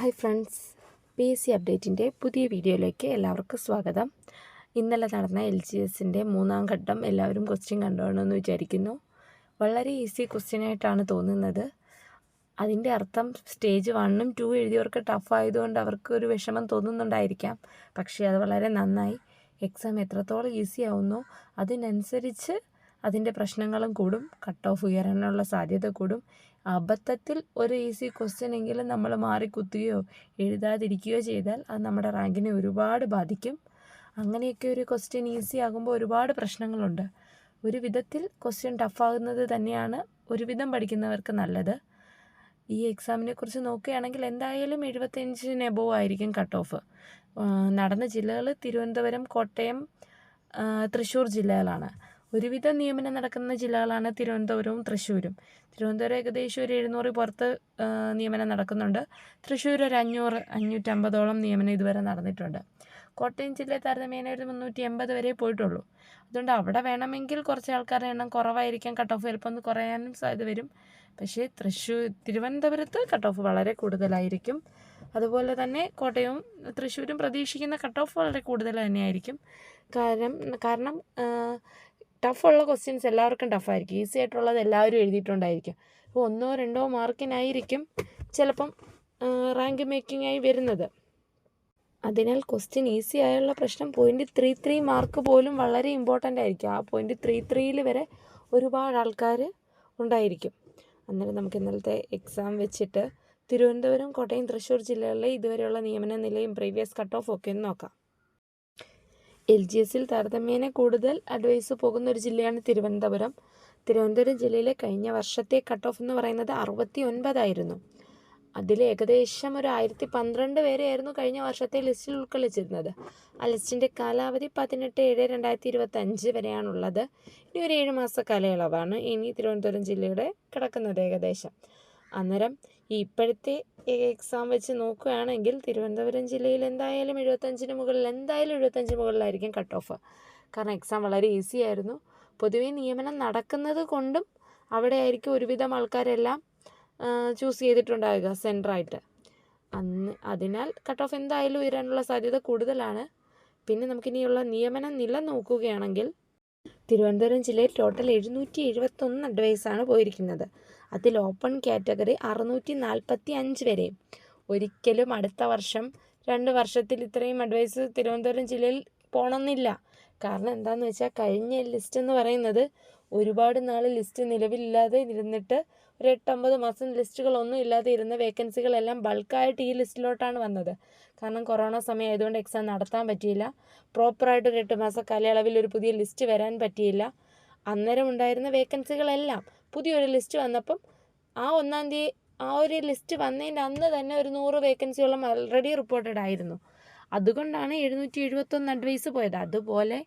Hi friends P S C അപ്ഡേറ്റിന്റെ പുതിയ വീഡിയോയിലേക്ക് എല്ലാവർക്കും സ്വാഗതം. ഇന്നലെ നടന്ന എൽ ജി എസിന്റെ മൂന്നാം ഘട്ടം എല്ലാവരും ക്വസ്റ്റ്യൻ കണ്ടുവണമെന്ന് വിചാരിക്കുന്നു. വളരെ ഈസി ക്വസ്റ്റ്യൻ ആയിട്ടാണ് തോന്നുന്നത്. അതിന്റെ അർത്ഥം സ്റ്റേജ് വണ്ണും ടു എഴുതിയവർക്ക് ടഫ് ആയതുകൊണ്ട് അവർക്ക് ഒരു വിഷമം തോന്നുന്നുണ്ടായിരിക്കാം. പക്ഷേ അത് വളരെ നന്നായി. എക്സാം എത്രത്തോളം ഈസി ആവുന്നു അതിനനുസരിച്ച് അതിന്റെ പ്രശ്നങ്ങളും കൂടും. കട്ട് ഓഫ് ഉയരാനുള്ള സാധ്യത കൂടും. അബദ്ധത്തിൽ ഒരു ഈസി ക്വസ്റ്റ്യൻ എങ്കിലും നമ്മൾ മാറി കുത്തുകയോ എഴുതാതിരിക്കുകയോ ചെയ്താൽ അത് നമ്മുടെ റാങ്കിനെ ഒരുപാട് ബാധിക്കും. അങ്ങനെയൊക്കെ ഒരു ക്വസ്റ്റ്യൻ ഈസി ആകുമ്പോൾ ഒരുപാട് പ്രശ്നങ്ങളുണ്ട്. ഒരു വിധത്തിൽ ക്വസ്റ്റ്യൻ ടഫാകുന്നത് തന്നെയാണ് ഒരുവിധം പഠിക്കുന്നവർക്ക് നല്ലത്. ഈ എക്സാമിനെ കുറിച്ച് നോക്കുകയാണെങ്കിൽ എന്തായാലും എഴുപത്തഞ്ചിന് എബോവ് ആയിരിക്കും കട്ട് ഓഫ് നടന്ന ജില്ലകൾ തിരുവനന്തപുരം കോട്ടയം തൃശ്ശൂർ ജില്ലകളാണ്. ഒരുവിധം നിയമനം നടക്കുന്ന ജില്ലകളാണ് തിരുവനന്തപുരവും തൃശ്ശൂരും. തിരുവനന്തപുരം ഏകദേശം ഒരു എഴുന്നൂറ് പുറത്ത് നിയമനം നടക്കുന്നുണ്ട്. തൃശ്ശൂർ ഒരു അഞ്ഞൂറ് അഞ്ഞൂറ്റമ്പതോളം നിയമനം ഇതുവരെ നടന്നിട്ടുണ്ട്. കോട്ടയം ജില്ലയിൽ താരതമ്യേന ഒരു മുന്നൂറ്റി എൺപത് വരെ പോയിട്ടുള്ളൂ. അതുകൊണ്ട് അവിടെ വേണമെങ്കിൽ കുറച്ച് ആൾക്കാരുടെ എണ്ണം കുറവായിരിക്കാം. കട്ട് ഓഫ് ചിലപ്പോൾ ഒന്ന് കുറയാനും സാധ്യത വരും. പക്ഷേ തൃശ്ശൂർ തിരുവനന്തപുരത്ത് കട്ട് ഓഫ് വളരെ കൂടുതലായിരിക്കും. അതുപോലെ തന്നെ കോട്ടയവും തൃശ്ശൂരും പ്രതീക്ഷിക്കുന്ന കട്ട് ഓഫ് വളരെ കൂടുതൽ തന്നെയായിരിക്കും. കാരണം കാരണം ടഫുള്ള ക്വസ്റ്റ്യൻസ് എല്ലാവർക്കും ടഫായിരിക്കും ഈസി ആയിട്ടുള്ളത് എല്ലാവരും എഴുതിയിട്ടുണ്ടായിരിക്കും. അപ്പോൾ ഒന്നോ രണ്ടോ മാർക്കിനായിരിക്കും ചിലപ്പം റാങ്ക് മേക്കിംഗ് ആയി വരുന്നത്. അതിനാൽ ക്വസ്റ്റ്യൻ ഈസി ആയുള്ള പ്രശ്നം പോയിന്റ് ത്രീ ത്രീ മാർക്ക് പോലും വളരെ ഇമ്പോർട്ടന്റ് ആയിരിക്കും. ആ പോയിന്റ് ത്രീ ത്രീയിൽ വരെ ഒരുപാട് ആൾക്കാർ ഉണ്ടായിരിക്കും. അന്നേരം നമുക്ക് ഇന്നലത്തെ എക്സാം വെച്ചിട്ട് തിരുവനന്തപുരം കോട്ടയം തൃശ്ശൂർ ജില്ലകളിലെ ഇതുവരെയുള്ള നിയമന നിലയും പ്രീവിയസ് കട്ട് ഓഫ് ഒക്കെ ഒന്ന് നോക്കാം. എൽ ജി എസിൽ താരതമ്യേന കൂടുതൽ അഡ്വൈസ് പോകുന്ന ഒരു ജില്ലയാണ് തിരുവനന്തപുരം. തിരുവനന്തപുരം ജില്ലയിലെ കഴിഞ്ഞ വർഷത്തെ കട്ട് ഓഫ് എന്ന് പറയുന്നത് അറുപത്തി ഒൻപതായിരുന്നു അതിൽ ഏകദേശം ഒരു ആയിരത്തി പന്ത്രണ്ട് പേരെയായിരുന്നു കഴിഞ്ഞ വർഷത്തെ ലിസ്റ്റിൽ ഉൾക്കൊള്ളിച്ചിരുന്നത്. ആ ലിസ്റ്റിന്റെ കാലാവധി പതിനെട്ട് ഏഴ് രണ്ടായിരത്തി ഇരുപത്തി അഞ്ച് വരെയാണുള്ളത്. ഇനി ഒരു ഏഴ് മാസ കാലയളവാണ് ഇനി തിരുവനന്തപുരം ജില്ലയുടെ കിടക്കുന്നത് ഏകദേശം. അന്നേരം ഇപ്പോഴത്തെ എക്സാം വെച്ച് നോക്കുകയാണെങ്കിൽ തിരുവനന്തപുരം ജില്ലയിൽ എന്തായാലും എഴുപത്തഞ്ചിന് മുകളിൽ എന്തായാലും എഴുപത്തഞ്ചിന് മുകളിലായിരിക്കും കട്ട് ഓഫ് കാരണം എക്സാം വളരെ ഈസി ആയിരുന്നു. പൊതുവെ നിയമനം നടക്കുന്നത് കൊണ്ടും അവിടെ ആയിരിക്കും ഒരുവിധം ആൾക്കാരെല്ലാം ചൂസ് ചെയ്തിട്ടുണ്ടാവുക സെന്ററായിട്ട് അന്ന് അതിനാൽ കട്ട് ഓഫ് എന്തായാലും ഉയരാനുള്ള സാധ്യത കൂടുതലാണ്. പിന്നെ നമുക്കിനിയുള്ള നിയമനം നില നോക്കുകയാണെങ്കിൽ തിരുവനന്തപുരം ജില്ലയിൽ ടോട്ടൽ എഴുന്നൂറ്റി എഴുപത്തൊന്ന് അഡ്വൈസാണ് പോയിരിക്കുന്നത്. അതിൽ ഓപ്പൺ കാറ്റഗറി അറുന്നൂറ്റി നാൽപ്പത്തി അഞ്ച് വരെ. ഒരിക്കലും അടുത്ത വർഷം രണ്ട് വർഷത്തിൽ ഇത്രയും അഡ്വൈസ് തിരുവനന്തപുരം ജില്ലയിൽ പോകണമെന്നില്ല കാരണം എന്താണെന്ന് വെച്ചാൽ കഴിഞ്ഞ ലിസ്റ്റ് എന്ന് പറയുന്നത് ഒരുപാട് നാൾ ലിസ്റ്റ് നിലവിലില്ലാതെ ഇരുന്നിട്ട് ഒരു എട്ടൊമ്പത് മാസം ലിസ്റ്റുകളൊന്നും ഇല്ലാതെ ഇരുന്ന വേക്കൻസികളെല്ലാം ബൾക്കായിട്ട് ഈ ലിസ്റ്റിലോട്ടാണ് വന്നത്. കാരണം കൊറോണ സമയം ആയതുകൊണ്ട് എക്സാം നടത്താൻ പറ്റിയില്ല. പ്രോപ്പറായിട്ട് ഒരു എട്ട് മാസ കാലയളവിൽ ഒരു പുതിയ ലിസ്റ്റ് വരാൻ പറ്റിയില്ല. അന്നേരം ഉണ്ടായിരുന്ന വേക്കൻസികളെല്ലാം പുതിയൊരു ലിസ്റ്റ് വന്നപ്പം ആ ഒന്നാം തീയതി ആ ഒരു ലിസ്റ്റ് വന്നതിന്റെ അന്ന് തന്നെ ഒരു നൂറ് വേക്കൻസിയോളം ഓൾറെഡി റിപ്പോർട്ടഡ് ആയിരുന്നു. അതുകൊണ്ടാണ് എഴുന്നൂറ്റി എഴുപത്തൊന്ന് അഡ്വൈസ് പോയത്. അതുപോലെ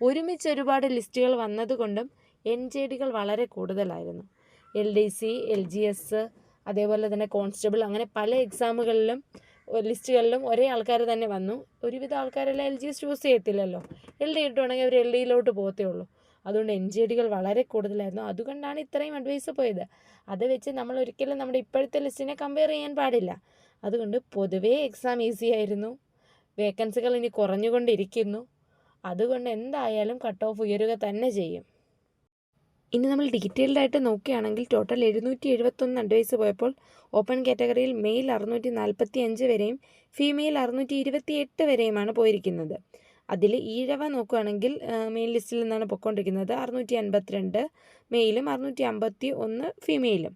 ഒരുമിച്ച് ഒരുപാട് ലിസ്റ്റുകൾ വന്നതുകൊണ്ടും എൻ ജെ ഡികൾ വളരെ കൂടുതലായിരുന്നു. L D C L G S അതേപോലെ തന്നെ കോൺസ്റ്റബിൾ അങ്ങനെ പല എക്സാമുകളിലും ലിസ്റ്റുകളിലും ഒരേ ആൾക്കാർ തന്നെ വന്നു. ഒരുവിധ ആൾക്കാരെല്ലാം എൽ ജി എസ് ചൂസ് ചെയ്യത്തില്ലല്ലോ. എൽ ഡി ഇട്ടുവാണെങ്കിൽ അവർ എൽ ഡിയിലോട്ട് പോകത്തേ ഉള്ളൂ. അതുകൊണ്ട് എൻ ജി ഡികൾ വളരെ കൂടുതലായിരുന്നു. അതുകൊണ്ടാണ് ഇത്രയും അഡ്വൈസ് പോയത്. അത് വെച്ച് നമ്മൾ ഒരിക്കലും നമ്മുടെ ഇപ്പോഴത്തെ ലിസ്റ്റിനെ കമ്പയർ ചെയ്യാൻ പാടില്ല. അതുകൊണ്ട് പൊതുവേ എക്സാം ഈസി ആയിരുന്നു. വേക്കൻസികൾ ഇനി കുറഞ്ഞുകൊണ്ടിരിക്കുന്നു. അതുകൊണ്ട് എന്തായാലും കട്ട് ഓഫ് ഉയരുക തന്നെ ചെയ്യും. ഇനി നമ്മൾ ഡീറ്റെയിൽഡ് ആയിട്ട് നോക്കുകയാണെങ്കിൽ ടോട്ടൽ എഴുന്നൂറ്റി എഴുപത്തൊന്ന് അഡ്വൈസ് പോയപ്പോൾ ഓപ്പൺ കാറ്റഗറിയിൽ മെയിൽ അറുന്നൂറ്റി നാൽപ്പത്തി അഞ്ച് വരെയും ഫീമെയിൽ അറുന്നൂറ്റി ഇരുപത്തി എട്ട് വരെയുമാണ് പോയിരിക്കുന്നത്. അതിൽ ഈഴവ നോക്കുകയാണെങ്കിൽ മെയിൻ ലിസ്റ്റിൽ നിന്നാണ് പൊയ്ക്കൊണ്ടിരിക്കുന്നത് അറുന്നൂറ്റി അൻപത്തിരണ്ട് മെയിലും അറുന്നൂറ്റി അമ്പത്തി ഒന്ന് ഫീമെയിലും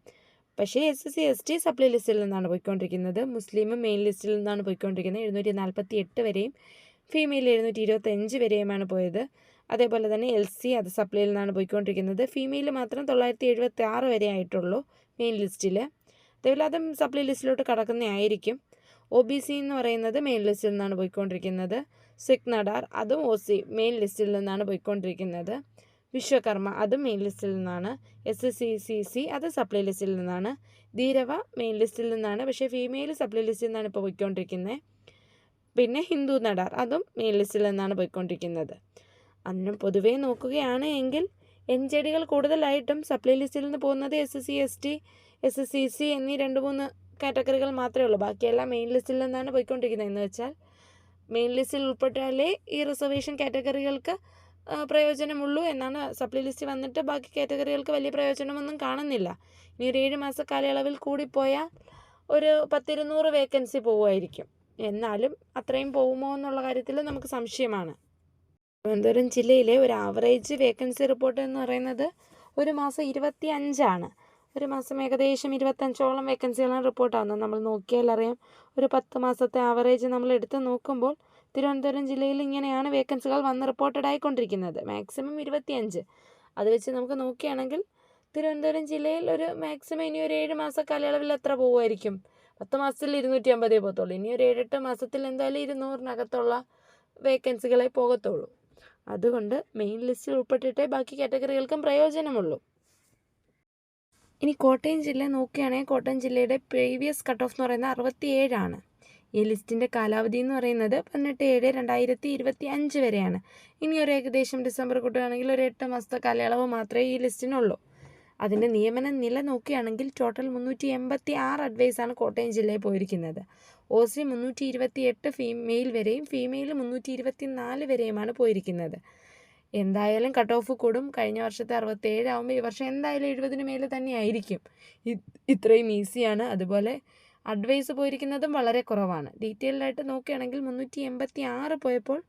പക്ഷേ S S C S T supply ലിസ്റ്റിൽ നിന്നാണ് പോയിക്കൊണ്ടിരിക്കുന്നത്. മുസ്ലിമും മെയിൻ ലിസ്റ്റിൽ നിന്നാണ് പോയിക്കൊണ്ടിരിക്കുന്നത്. എഴുന്നൂറ്റി നാൽപ്പത്തി എട്ട് വരെയും ഫീമെയിൽ എഴുന്നൂറ്റി ഇരുപത്തഞ്ച് വരെയുമാണ് പോയത്. അതേപോലെ തന്നെ എൽ സി അത് സപ്ലൈയിൽ നിന്നാണ് പോയിക്കൊണ്ടിരിക്കുന്നത്. ഫീമെയിൽ മാത്രം തൊള്ളായിരത്തി എഴുപത്തി ആറ് വരെ ആയിട്ടുള്ളൂ മെയിൻ ലിസ്റ്റിൽ അതേപോലെ അതും സപ്ലൈ ലിസ്റ്റിലോട്ട് കടക്കുന്നതായിരിക്കും ഒ ബി സി എന്ന് പറയുന്നത് മെയിൻ ലിസ്റ്റിൽ നിന്നാണ് പോയിക്കൊണ്ടിരിക്കുന്നത്. സിക് അതും ഒ സി മെയിൻ ലിസ്റ്റിൽ നിന്നാണ് പോയിക്കൊണ്ടിരിക്കുന്നത്. വിശ്വകർമ്മ അതും മെയിൻ ലിസ്റ്റിൽ നിന്നാണ്. S S C C C അത് സപ്ലൈ ലിസ്റ്റിൽ നിന്നാണ്. ധീരവ മെയിൻ ലിസ്റ്റിൽ നിന്നാണ്. പക്ഷേ ഫീമെയിൽ സപ്ലൈ ലിസ്റ്റിൽ നിന്നാണ് ഇപ്പോൾ പോയിക്കൊണ്ടിരിക്കുന്നത് പിന്നെ ഹിന്ദു നടാർ അതും മെയിൻ ലിസ്റ്റിൽ നിന്നാണ് പോയിക്കൊണ്ടിരിക്കുന്നത്. അന്ന് പൊതുവേ നോക്കുകയാണ് എങ്കിൽ എൻ ജെ ഡികൾ കൂടുതലായിട്ടും സപ്ലൈ ലിസ്റ്റിൽ നിന്ന് പോകുന്നത് S S C S T S S C C എന്നീ രണ്ട് മൂന്ന് കാറ്റഗറികൾ മാത്രമേ ഉള്ളൂ. ബാക്കിയെല്ലാം മെയിൻ ലിസ്റ്റിൽ നിന്നാണ് പോയിക്കൊണ്ടിരിക്കുന്നത്. എന്ന് വെച്ചാൽ മെയിൻ ലിസ്റ്റിൽ ഉൾപ്പെട്ടാലേ ഈ റിസർവേഷൻ കാറ്റഗറികൾക്ക് പ്രയോജനമുള്ളൂ എന്നാണ് സപ്ലൈ ലിസ്റ്റ് വന്നിട്ട് ബാക്കി കാറ്റഗറികൾക്ക് വലിയ പ്രയോജനമൊന്നും കാണുന്നില്ല. ഇനി ഒരു ഏഴ് മാസ കാലയളവിൽ കൂടിപ്പോയാൽ ഒരു പത്തിരുന്നൂറ് വേക്കൻസി പോവുമായിരിക്കും. എന്നാലും അത്രയും പോകുമോ എന്നുള്ള കാര്യത്തിൽ നമുക്ക് സംശയമാണ്. തിരുവനന്തപുരം ജില്ലയിലെ ഒരു ആവറേജ് വേക്കൻസി റിപ്പോർട്ട് എന്ന് പറയുന്നത് ഒരു മാസം ഇരുപത്തി അഞ്ചാണ് ഒരു മാസം ഏകദേശം ഇരുപത്തഞ്ചോളം വേക്കൻസികളാണ് റിപ്പോർട്ടാകുന്നത് നമ്മൾ നോക്കിയാൽ അറിയാം ഒരു പത്ത് മാസത്തെ ആവറേജ് നമ്മൾ എടുത്ത് നോക്കുമ്പോൾ തിരുവനന്തപുരം ജില്ലയിൽ ഇങ്ങനെയാണ് വേക്കൻസികൾ വന്ന് റിപ്പോർട്ടഡ് ആയിക്കൊണ്ടിരിക്കുന്നത്. മാക്സിമം ഇരുപത്തിയഞ്ച്. അത് വെച്ച് നമുക്ക് നോക്കുകയാണെങ്കിൽ തിരുവനന്തപുരം ജില്ലയിൽ ഒരു മാക്സിമം ഇനി ഒരു ഏഴ് മാസ കാലയളവിൽ എത്ര പോകുമായിരിക്കും പത്ത് മാസത്തിൽ ഇരുന്നൂറ്റി അമ്പതേ പോകത്തുള്ളൂ. ഇനി ഒരു ഏഴെട്ട് മാസത്തിൽ എന്തായാലും ഇരുന്നൂറിനകത്തുള്ള വേക്കൻസികളെ പോകത്തുള്ളൂ. അതുകൊണ്ട് മെയിൻ ലിസ്റ്റിൽ ഉൾപ്പെട്ടിട്ടേ ബാക്കി കാറ്റഗറികൾക്കും പ്രയോജനമുള്ളൂ. ഇനി കോട്ടയം ജില്ല നോക്കുകയാണെങ്കിൽ കോട്ടയം ജില്ലയുടെ പ്രീവിയസ് കട്ട് ഓഫ് എന്ന് പറയുന്നത് അറുപത്തി ഏഴാണ് ഈ ലിസ്റ്റിന്റെ കാലാവധി എന്ന് പറയുന്നത് പതിനെട്ട് ഏഴ് രണ്ടായിരത്തി ഇരുപത്തി അഞ്ച് വരെയാണ്. ഇനി ഒരു ഏകദേശം ഡിസംബർ കൂട്ടുകയാണെങ്കിൽ ഒരു എട്ട് മാസത്തെ കാലയളവ് മാത്രമേ ഈ ലിസ്റ്റിനുള്ളൂ അതിന്റെ നിയമന നില നോക്കുകയാണെങ്കിൽ ടോട്ടൽ മുന്നൂറ്റി എൺപത്തി ആറ് അഡ്വൈസാണ് കോട്ടയം ജില്ലയിൽ പോയിരിക്കുന്നത്. ഒ സി മുന്നൂറ്റി ഇരുപത്തി എട്ട് ഫീമെയിൽ വരെയും ഫീമെയിൽ മുന്നൂറ്റി ഇരുപത്തി നാല് വരെയുമാണ് പോയിരിക്കുന്നത്. എന്തായാലും കട്ട് ഓഫ് കൂടും. കഴിഞ്ഞ വർഷത്തെ അറുപത്തേഴ് ആകുമ്പോൾ ഈ വർഷം എന്തായാലും എഴുപതിന് മേലെ തന്നെ ആയിരിക്കും. ഇത് ഇത്രയും ഈസിയാണ് അതുപോലെ അഡ്വൈസ് പോയിരിക്കുന്നതും വളരെ കുറവാണ്. ഡീറ്റെയിൽഡായിട്ട് നോക്കുകയാണെങ്കിൽ മുന്നൂറ്റി എൺപത്തി ആറ് പോയപ്പോൾ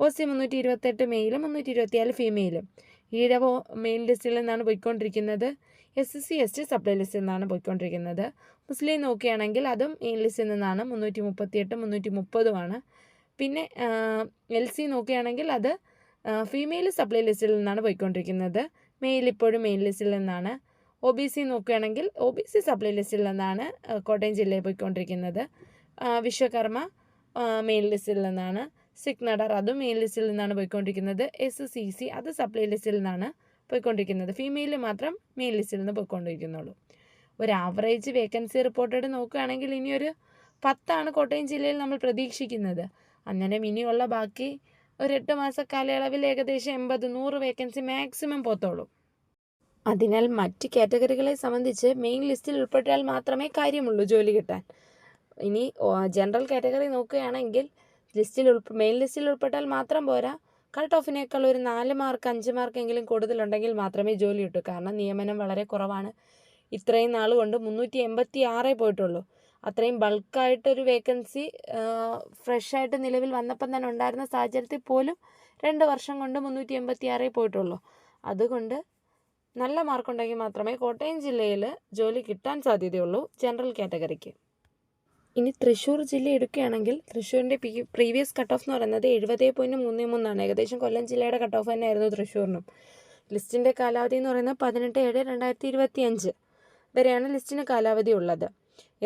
ഒ സി മുന്നൂറ്റി ഇരുപത്തെട്ട് മെയിലും മുന്നൂറ്റി ഇരുപത്തിയാൽ ഫീമെയിലും ഈഴവ മെയിൻ ലിസ്റ്റിൽ നിന്നാണ് പോയിക്കൊണ്ടിരിക്കുന്നത്. S S C S T supply ലിസ്റ്റിൽ നിന്നാണ് പോയിക്കൊണ്ടിരിക്കുന്നത്. മുസ്ലിം നോക്കുകയാണെങ്കിൽ അതും മെയിൻ ലിസ്റ്റിൽ നിന്നാണ് മുന്നൂറ്റി മുപ്പത്തിയെട്ട് മുന്നൂറ്റി മുപ്പതുമാണ് പിന്നെ എൽ സി നോക്കുകയാണെങ്കിൽ അത് ഫീമെയിൽ സപ്ലൈ ലിസ്റ്റിൽ നിന്നാണ് പോയിക്കൊണ്ടിരിക്കുന്നത്. മെയിൽ ഇപ്പോഴും മെയിൻ ലിസ്റ്റിൽ നിന്നാണ്. ഒ ബി സി നോക്കുകയാണെങ്കിൽ ഒ ബി സി സപ്ലൈ ലിസ്റ്റിൽ നിന്നാണ് കോട്ടയം ജില്ലയിൽ പോയിക്കൊണ്ടിരിക്കുന്നത്. വിശ്വകർമ്മ മെയിൻ ലിസ്റ്റിൽ നിന്നാണ്. സിഗ്നഡർ അതും മെയിൻ ലിസ്റ്റിൽ നിന്നാണ് പോയിക്കൊണ്ടിരിക്കുന്നത്. എസ് സി സി അത് സപ്ലൈ ലിസ്റ്റിൽ നിന്നാണ്. പോയിക്കൊണ്ടിരിക്കുന്നത്. ഫീമെയിൽ മാത്രം മെയിൻ ലിസ്റ്റിൽ നിന്ന് പോയിക്കൊണ്ടിരിക്കുന്നുള്ളൂ. ഒരു ആവറേജ് വേക്കൻസി റിപ്പോർട്ടഡ് നോക്കുകയാണെങ്കിൽ ഇനിയൊരു പത്താണ് കോട്ടയം ജില്ലയിൽ നമ്മൾ പ്രതീക്ഷിക്കുന്നത്. അന്നേരം ഇനിയുള്ള ബാക്കി ഒരു എട്ട് മാസ കാലയളവിൽ ഏകദേശം എൺപത് നൂറ് വേക്കൻസി മാക്സിമം പോത്തോളൂ അതിനാൽ മറ്റ് കാറ്റഗറികളെ സംബന്ധിച്ച് മെയിൻ ലിസ്റ്റിൽ ഉൾപ്പെട്ടാൽ മാത്രമേ കാര്യമുള്ളൂ ജോലി കിട്ടാൻ. ഇനി ജനറൽ കാറ്റഗറി നോക്കുകയാണെങ്കിൽ ലിസ്റ്റിൽ ഉൾപ്പെ മെയിൻ ലിസ്റ്റിൽ ഉൾപ്പെട്ടാൽ മാത്രം പോരാ. കട്ട് ഓഫിനേക്കാൾ ഒരു നാല് മാർക്ക് അഞ്ച് മാർക്കെങ്കിലും കൂടുതലുണ്ടെങ്കിൽ മാത്രമേ ജോലി കിട്ടൂ. കാരണം നിയമനം വളരെ കുറവാണ്. ഇത്രയും നാൾ കൊണ്ട് മുന്നൂറ്റി എൺപത്തി ആറേ പോയിട്ടുള്ളൂ. അത്രയും ബൾക്കായിട്ടൊരു വേക്കൻസി ഫ്രഷായിട്ട് നിലവിൽ വന്നപ്പം തന്നെ ഉണ്ടായിരുന്ന സാഹചര്യത്തിൽ പോലും രണ്ട് വർഷം കൊണ്ട് മുന്നൂറ്റി എൺപത്തി ആറേ പോയിട്ടുള്ളൂ. അതുകൊണ്ട് നല്ല മാർക്കുണ്ടെങ്കിൽ മാത്രമേ കോട്ടയം ജില്ലയിൽ ജോലി കിട്ടാൻ സാധ്യതയുള്ളൂ ജനറൽ കാറ്റഗറിക്ക്. ഇനി തൃശ്ശൂർ ജില്ല എടുക്കുകയാണെങ്കിൽ തൃശ്ശൂരിന്റെ പി പ്രീവിയസ് കട്ട് ഓഫ് എന്ന് പറയുന്നത് എഴുപത് പോയിന്റ് മൂന്ന് മൂന്നാണ്. ഏകദേശം കൊല്ലം ജില്ലയുടെ കട്ട് ഓഫ് തന്നെയായിരുന്നു തൃശ്ശൂരിനും. ലിസ്റ്റിന്റെ കാലാവധി എന്ന് പറയുന്നത് പതിനെട്ട് ഏഴ് രണ്ടായിരത്തി ഇരുപത്തി അഞ്ച് വരെയാണ് ലിസ്റ്റിന് കാലാവധി ഉള്ളത്.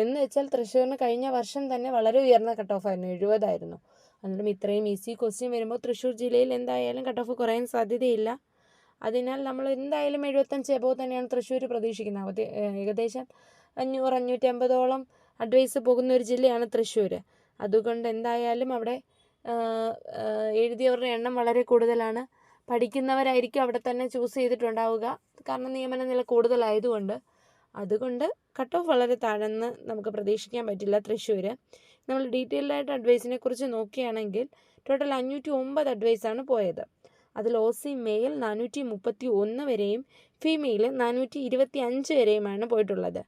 എന്ന് വെച്ചാൽ തൃശ്ശൂരിന് കഴിഞ്ഞ വർഷം തന്നെ വളരെ ഉയർന്ന കട്ട് ഓഫ് ആയിരുന്നു എഴുപതായിരുന്നു. അന്നേരം ഇത്രയും ഈസി ക്വസ്റ്റ്യൻ വരുമ്പോൾ തൃശ്ശൂർ ജില്ലയിൽ എന്തായാലും കട്ട് ഓഫ് കുറയാൻ സാധ്യതയില്ല. അതിനാൽ നമ്മൾ എന്തായാലും എഴുപത്തഞ്ച് എബോ തന്നെയാണ് തൃശ്ശൂർ പ്രതീക്ഷിക്കുന്നത്. ഏകദേശം അഞ്ഞൂറ് അഞ്ഞൂറ്റി അമ്പതോളം അഡ്വൈസ് പോകുന്ന ഒരു ജില്ലയാണ് തൃശ്ശൂർ അതുകൊണ്ട് എന്തായാലും അവിടെ എഴുതിയവരുടെ എണ്ണം വളരെ കൂടുതലാണ്. പഠിക്കുന്നവരായിരിക്കും അവിടെ തന്നെ ചൂസ് ചെയ്തിട്ടുണ്ടാവുക. കാരണം നിയമന നില കൂടുതലായതുകൊണ്ട്. അതുകൊണ്ട് കട്ട് ഓഫ് വളരെ താഴെന്ന് നമുക്ക് പ്രതീക്ഷിക്കാൻ പറ്റില്ല തൃശ്ശൂർ നമ്മൾ ഡീറ്റെയിൽഡ് ആയിട്ട് അഡ്വൈസിനെ കുറിച്ച് നോക്കുകയാണെങ്കിൽ ടോട്ടൽ അഞ്ഞൂറ്റി ഒമ്പത് അഡ്വൈസാണ് പോയത്. അതിൽ ഒ സി മെയിൽ നാനൂറ്റി മുപ്പത്തി ഒന്ന് വരെയും ഫീമെയിൽ നാനൂറ്റി ഇരുപത്തി അഞ്ച് വരെയുമാണ് പോയിട്ടുള്ളത്.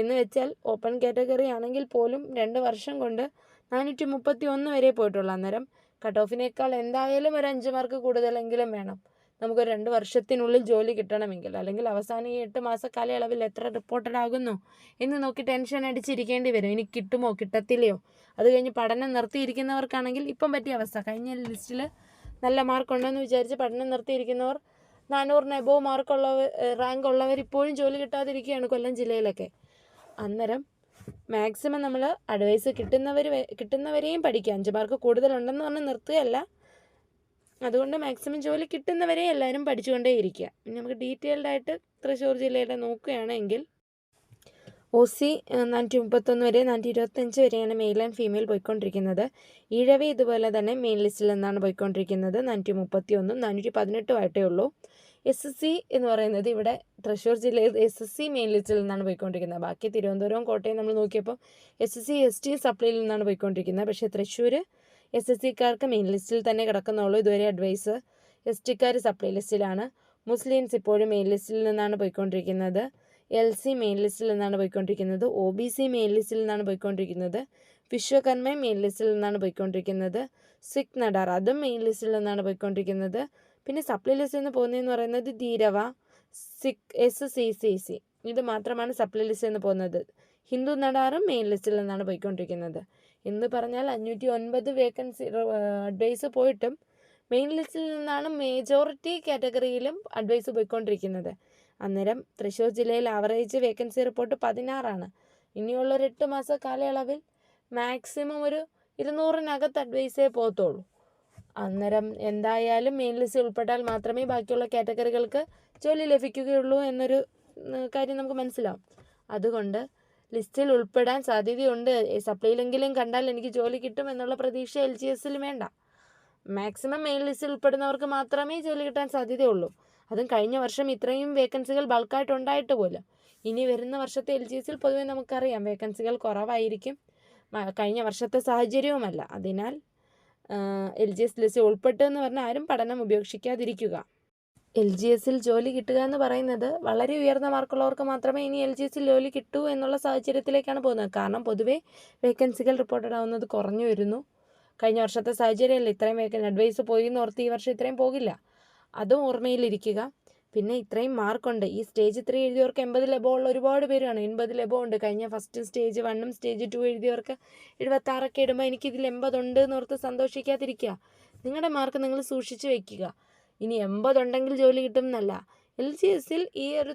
എന്ന് വെച്ചാൽ ഓപ്പൺ കാറ്റഗറി ആണെങ്കിൽ പോലും രണ്ട് വർഷം കൊണ്ട് നാനൂറ്റി മുപ്പത്തി ഒന്ന് വരെ പോയിട്ടുള്ളൂ അന്നേരം. കട്ട് ഓഫിനേക്കാൾ എന്തായാലും ഒരു അഞ്ച് മാർക്ക് കൂടുതലെങ്കിലും വേണം. നമുക്കൊരു രണ്ട് വർഷത്തിനുള്ളിൽ ജോലി കിട്ടണമെങ്കിൽ. അല്ലെങ്കിൽ അവസാനം ഈ എട്ട് മാസ കാലയളവിൽ എത്ര റിപ്പോർട്ടഡ് ആകുന്നു എന്ന് നോക്കി ടെൻഷൻ അടിച്ചിരിക്കേണ്ടി വരും. ഇനി കിട്ടുമോ കിട്ടത്തില്ലയോ? അത് കഴിഞ്ഞ് പഠനം നിർത്തിയിരിക്കുന്നവർക്കാണെങ്കിൽ ഇപ്പം പറ്റിയ അവസ്ഥ. കഴിഞ്ഞ ലിസ്റ്റിൽ നല്ല മാർക്ക് ഉണ്ടെന്ന് വിചാരിച്ച് പഠനം നിർത്തിയിരിക്കുന്നവർ നാനൂറിന് എബോവ് മാർക്കുള്ളവർ റാങ്ക് ഉള്ളവർ ഇപ്പോഴും ജോലി കിട്ടാതിരിക്കുകയാണ് കൊല്ലം ജില്ലയിലൊക്കെ. അന്നേരം മാക്സിമം നമ്മൾ അഡ്വൈസ് കിട്ടുന്നവർ കിട്ടുന്നവരെയും പഠിക്കുക. അഞ്ച് മാർക്ക് കൂടുതലുണ്ടെന്ന് പറഞ്ഞ് നിർത്തുകയല്ല. അതുകൊണ്ട് മാക്സിമം ജോലി കിട്ടുന്നവരെ എല്ലാവരും പഠിച്ചുകൊണ്ടേ ഇരിക്കുക. ഇനി നമുക്ക് ഡീറ്റെയിൽഡ് ആയിട്ട് തൃശ്ശൂർ ജില്ലയുടെ നോക്കുകയാണെങ്കിൽ ഒ സി നാനൂറ്റി മുപ്പത്തൊന്ന് വരെ നാനൂറ്റി ഇരുപത്തഞ്ച് വരെയാണ് മെയിൽ ആൻഡ് ഫീമെയിൽ പോയിക്കൊണ്ടിരിക്കുന്നത്. ഈഴവ ഇതുപോലെ തന്നെ മെയിൻ ലിസ്റ്റിൽ നിന്നാണ് പോയിക്കൊണ്ടിരിക്കുന്നത്. നാനൂറ്റി മുപ്പത്തി ഒന്നും നാനൂറ്റി പതിനെട്ടും ആയിട്ടേ ഉള്ളൂ. എസ് എസ് സി എന്ന് പറയുന്നത് ഇവിടെ തൃശ്ശൂർ ജില്ലയിൽ എസ് എസ് സി മെയിൻ ലിസ്റ്റിൽ നിന്നാണ് പോയിക്കൊണ്ടിരിക്കുന്നത്. ബാക്കി തിരുവനന്തപുരവും കോട്ടയം നമ്മൾ നോക്കിയപ്പോൾ S S C S T സപ്ലിയിൽ നിന്നാണ് പോയിക്കൊണ്ടിരിക്കുന്നത്. പക്ഷേ തൃശ്ശൂർ എസ് എസ് സിക്കാർക്ക് മെയിൻ ലിസ്റ്റിൽ തന്നെ കിടക്കുന്നുള്ളൂ. ഇതുവരെ അഡ്വൈസ് എസ് ടിക്കാർ സപ്ലൈ ലിസ്റ്റിലാണ് മുസ്ലിംസ് ഇപ്പോഴും മെയിൻ ലിസ്റ്റിൽ നിന്നാണ് പോയിക്കൊണ്ടിരിക്കുന്നത്. എൽ സി മെയിൻ ലിസ്റ്റിൽ നിന്നാണ് പോയിക്കൊണ്ടിരിക്കുന്നത്. ഒ ബി സി മെയിൻ ലിസ്റ്റിൽ നിന്നാണ് പോയിക്കൊണ്ടിരിക്കുന്നത്. വിശ്വകർമ്മ മെയിൻ ലിസ്റ്റിൽ നിന്നാണ് പോയിക്കൊണ്ടിരിക്കുന്നത്. സിഖ് നടാർ അതും മെയിൻ ലിസ്റ്റിൽ നിന്നാണ് പോയിക്കൊണ്ടിരിക്കുന്നത്. പിന്നെ സപ്ലി ലിസ്റ്റിൽ നിന്ന് പോകുന്നതെന്ന് പറയുന്നത് ധീരവ സിക് എസ് സി സി സി ഇത് മാത്രമാണ് സപ്ലി ലിസ്റ്റിൽ നിന്ന് പോകുന്നത്. ഹിന്ദു നടാറും മെയിൻ ലിസ്റ്റിൽ നിന്നാണ് പോയിക്കൊണ്ടിരിക്കുന്നത്. എന്ന് പറഞ്ഞാൽ അഞ്ഞൂറ്റി ഒൻപത് വേക്കൻസി അഡ്വൈസ് പോയിട്ടും മെയിൻ ലിസ്റ്റിൽ നിന്നാണ് മേജോറിറ്റി കാറ്റഗറിയിലും അഡ്വൈസ് പോയിക്കൊണ്ടിരിക്കുന്നത്. അന്നേരം തൃശ്ശൂർ ജില്ലയിൽ ആവറേജ് വേക്കൻസി റിപ്പോർട്ട് പതിനാറാണ്. ഇനിയുള്ള ഒരു എട്ട് മാസ കാലയളവിൽ മാക്സിമം ഒരു ഇരുന്നൂറിനകത്ത് അഡ്വൈസേ പോകത്തുള്ളൂ. അന്നേരം എന്തായാലും മെയിൻ ലിസ്റ്റിൽ ഉൾപ്പെട്ടാൽ മാത്രമേ ബാക്കിയുള്ള കാറ്റഗറികൾക്ക് ജോലി ലഭിക്കുകയുള്ളൂ എന്നൊരു കാര്യം നമുക്ക് മനസ്സിലാവും. അതുകൊണ്ട് ലിസ്റ്റിൽ ഉൾപ്പെടാൻ സാധ്യതയുണ്ട്. സപ്ലൈയിലെങ്കിലും കണ്ടാൽ എനിക്ക് ജോലി കിട്ടും എന്നുള്ള പ്രതീക്ഷ എൽ ജി എസിൽ വേണ്ട. മാക്സിമം മെയിൻ ലിസ്റ്റിൽ ഉൾപ്പെടുന്നവർക്ക് മാത്രമേ ജോലി കിട്ടാൻ സാധ്യതയുള്ളൂ. അതും കഴിഞ്ഞ വർഷം ഇത്രയും വേക്കൻസികൾ ബൾക്കായിട്ട് ഉണ്ടായിട്ട് പോലും. ഇനി വരുന്ന വർഷത്തെ എൽ ജി എസിൽ പൊതുവെ നമുക്കറിയാം വേക്കൻസികൾ കുറവായിരിക്കും. കഴിഞ്ഞ വർഷത്തെ സാഹചര്യവുമല്ല. അതിനാൽ എൽ ജി എസ് ലിസ്റ്റ് ഉൾപ്പെട്ടു എന്ന് പറഞ്ഞാൽ ആരും പഠനം ഉപേക്ഷിക്കാതിരിക്കുക. എൽ ജി എസിൽ ജോലി കിട്ടുക എന്ന് പറയുന്നത് വളരെ ഉയർന്ന മാർക്കുള്ളവർക്ക് മാത്രമേ ഇനി എൽ ജി എസിൽ ജോലി കിട്ടൂ എന്നുള്ള സാഹചര്യത്തിലേക്കാണ് പോകുന്നത്. കാരണം പൊതുവേ വേക്കൻസികൾ റിപ്പോർട്ടഡ് ആവുന്നത് കുറഞ്ഞു വരുന്നു. കഴിഞ്ഞ വർഷത്തെ സാഹചര്യമല്ല ഇത്രയും വേക്കൻ അഡ്വൈസ് പോയി എന്ന് ഓർത്ത് ഈ വർഷം ഇത്രയും പോകില്ല. അതും ഓർമ്മയിലിരിക്കുക. പിന്നെ ഇത്രയും മാർക്കുണ്ട്. ഈ സ്റ്റേജ് ത്രീ എഴുതിയവർക്ക് എൺപത് ലബോ ഉള്ള ഒരുപാട് പേരാണ്. എൺപത് ലബോ ഉണ്ട്. കഴിഞ്ഞ ഫസ്റ്റ് സ്റ്റേജ് വണ്ണും സ്റ്റേജ് ടു എഴുതിയവർക്ക് എഴുപത്താറൊക്കെ ഇടുമ്പോൾ എനിക്കിതിൽ എൺപതുണ്ട് എന്നോർത്ത് സന്തോഷിക്കാതിരിക്കുക. നിങ്ങളുടെ മാർക്ക് നിങ്ങൾ സൂക്ഷിച്ച് വെക്കുക. ഇനി എൺപതുണ്ടെങ്കിൽ ജോലി കിട്ടും എന്നല്ല എൽ ജി എസിൽ ഈ ഒരു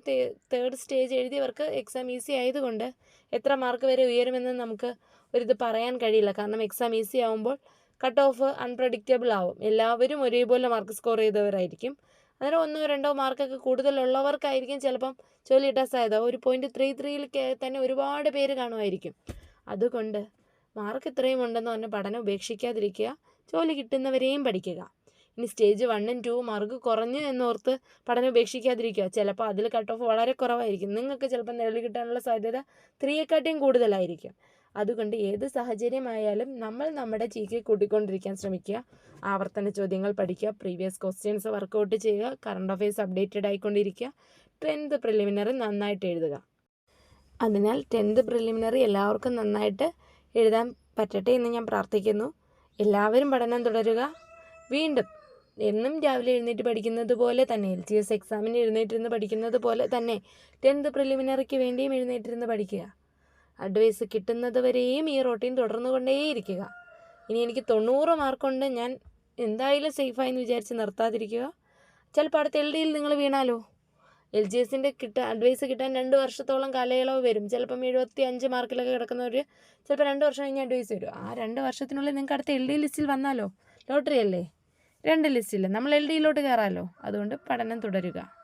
തേർഡ് സ്റ്റേജ് എഴുതിയവർക്ക് എക്സാം ഈസി ആയതുകൊണ്ട് എത്ര മാർക്ക് വരെ ഉയരുമെന്ന് നമുക്ക് ഒരിത് പറയാൻ കഴിയില്ല. കാരണം എക്സാം ഈസി ആവുമ്പോൾ കട്ട് ഓഫ് അൺപ്രഡിക്റ്റബിൾ ആവും. എല്ലാവരും ഒരേപോലെ മാർക്ക് സ്കോർ ചെയ്തവരായിരിക്കും. അന്നേരം ഒന്നോ രണ്ടോ മാർക്കൊക്കെ കൂടുതലുള്ളവർക്കായിരിക്കും ചിലപ്പം ജോലി കിട്ടാൻ സാധ്യത ഒരു പോയിന്റ് ത്രീ ത്രീയിൽ തന്നെ ഒരുപാട് പേര് കാണുമായിരിക്കും. അതുകൊണ്ട് മാർക്ക് ഇത്രയും ഉണ്ടെന്ന് പറഞ്ഞ് പഠനം ഉപേക്ഷിക്കാതിരിക്കുക. ജോലി കിട്ടുന്നവരെയും പഠിക്കുക. ഇനി സ്റ്റേജ് വണ്ണും ടു മാർക്ക് കുറഞ്ഞു എന്നോർത്ത് പഠനം ഉപേക്ഷിക്കാതിരിക്കുക. ചിലപ്പോൾ അതിൽ കട്ട് ഓഫ് വളരെ കുറവായിരിക്കും. നിങ്ങൾക്ക് ചിലപ്പോൾ നിലവിൽ കിട്ടാനുള്ള സാധ്യത ത്രീയെക്കാട്ടിയും കൂടുതലായിരിക്കും. അതുകൊണ്ട് ഏത് സാഹചര്യമായാലും നമ്മൾ നമ്മുടെ ജി കെ കൂട്ടിക്കൊണ്ടിരിക്കാൻ ശ്രമിക്കുക. ആവർത്തന ചോദ്യങ്ങൾ പഠിക്കുക. പ്രീവിയസ് ക്വസ്റ്റ്യൻസ് വർക്കൗട്ട് ചെയ്യുക. കറണ്ട് അഫയേഴ്സ് അപ്ഡേറ്റഡ് ആയിക്കൊണ്ടിരിക്കുക. ടെൻത്ത് പ്രിലിമിനറി നന്നായിട്ട് എഴുതുക. അതിനാൽ ടെൻത്ത് പ്രിലിമിനറി എല്ലാവർക്കും നന്നായിട്ട് എഴുതാൻ പറ്റട്ടെ എന്ന് ഞാൻ പ്രാർത്ഥിക്കുന്നു. എല്ലാവരും പഠനം തുടരുക. വീണ്ടും എന്നും രാവിലെ എഴുന്നേറ്റ് പഠിക്കുന്നത് പോലെ തന്നെ എൽ ജി എസ് എക്സാമിന് എഴുന്നേറ്റിരുന്ന് പഠിക്കുന്നത് പോലെ തന്നെ ടെൻത്ത് പ്രിലിമിനറിക്ക് വേണ്ടിയും എഴുന്നേറ്റിരുന്ന് പഠിക്കുക. അഡ്വൈസ് കിട്ടുന്നത് വരെയും ഈ റൊട്ടീൻ തുടർന്നുകൊണ്ടേയിരിക്കുക. ഇനി എനിക്ക് തൊണ്ണൂറ് മാർക്കുണ്ട്. ഞാൻ എന്തായാലും സേഫായി എന്ന് വിചാരിച്ച് നിർത്താതിരിക്കുക. ചിലപ്പോൾ അടുത്ത എൽ ഡിയിൽ നിങ്ങൾ വീണാലോ? എൽ ജി എസിന്റെ കിട്ടാൻ അഡ്വൈസ് കിട്ടാൻ രണ്ട് വർഷത്തോളം കാലയളവ് വരും. ചിലപ്പം എഴുപത്തി അഞ്ച് മാർക്കിലൊക്കെ കിടക്കുന്നവർ ചിലപ്പോൾ രണ്ട് വർഷം കഴിഞ്ഞ് അഡ്വൈസ് വരും. ആ രണ്ട് വർഷത്തിനുള്ളിൽ നിങ്ങൾക്ക് അടുത്ത എൽ ഡി ലിസ്റ്റിൽ വന്നാലോ? ലോട്ടറി അല്ലേ? രണ്ട് ലിസ്റ്റില്ല നമ്മൾ എൽ ഡിയിലോട്ട് കയറാമല്ലോ അതുകൊണ്ട് പഠനം തുടരുക.